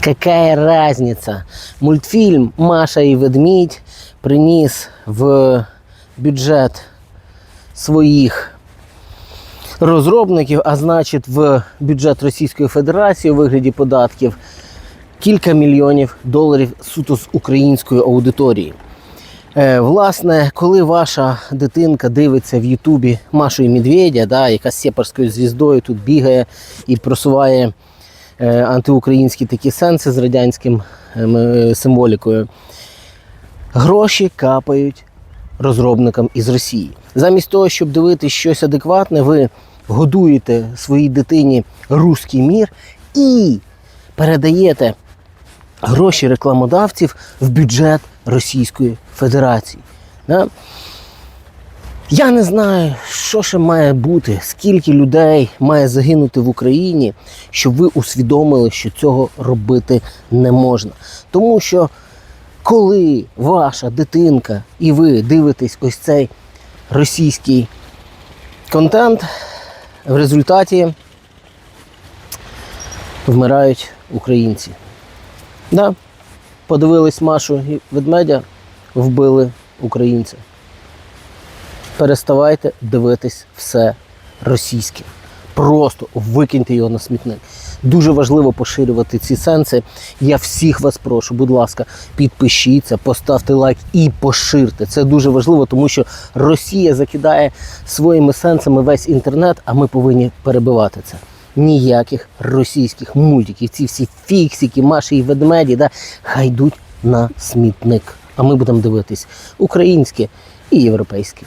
Какая разница? Мультфільм Маша і Ведмідь приніс в бюджет своїх розробників, а значить в бюджет Російської Федерації у вигляді податків кілька мільйонів доларів суто з української аудиторії. Е, власне, коли ваша дитинка дивиться в Ютубі Машу і Медведя, да, яка з сепарською звіздою тут бігає і просуває антиукраїнські такі сенси з радянським ем, е, символікою, гроші капають розробникам із Росії. Замість того, щоб дивитися щось адекватне, ви годуєте своїй дитині руський мір і передаєте гроші рекламодавців в бюджет Російської Федерації. Я не знаю, що ще має бути, скільки людей має загинути в Україні, щоб ви усвідомили, що цього робити не можна. Тому що коли ваша дитинка і ви дивитесь ось цей російський контент, в результаті вмирають українці. Да. Подивились Машу і ведмедя, вбили українця. Переставайте дивитись все російське. Просто викиньте його на смітник. Дуже важливо поширювати ці сенси. Я всіх вас прошу, будь ласка, підпишіться, поставте лайк і поширте. Це дуже важливо, тому що Росія закидає своїми сенсами весь інтернет, а ми повинні перебивати це. Ніяких російських мультиків, ці всі фіксики, маші і ведмеді, да, хай йдуть на смітник. А ми будемо дивитись українське і європейське.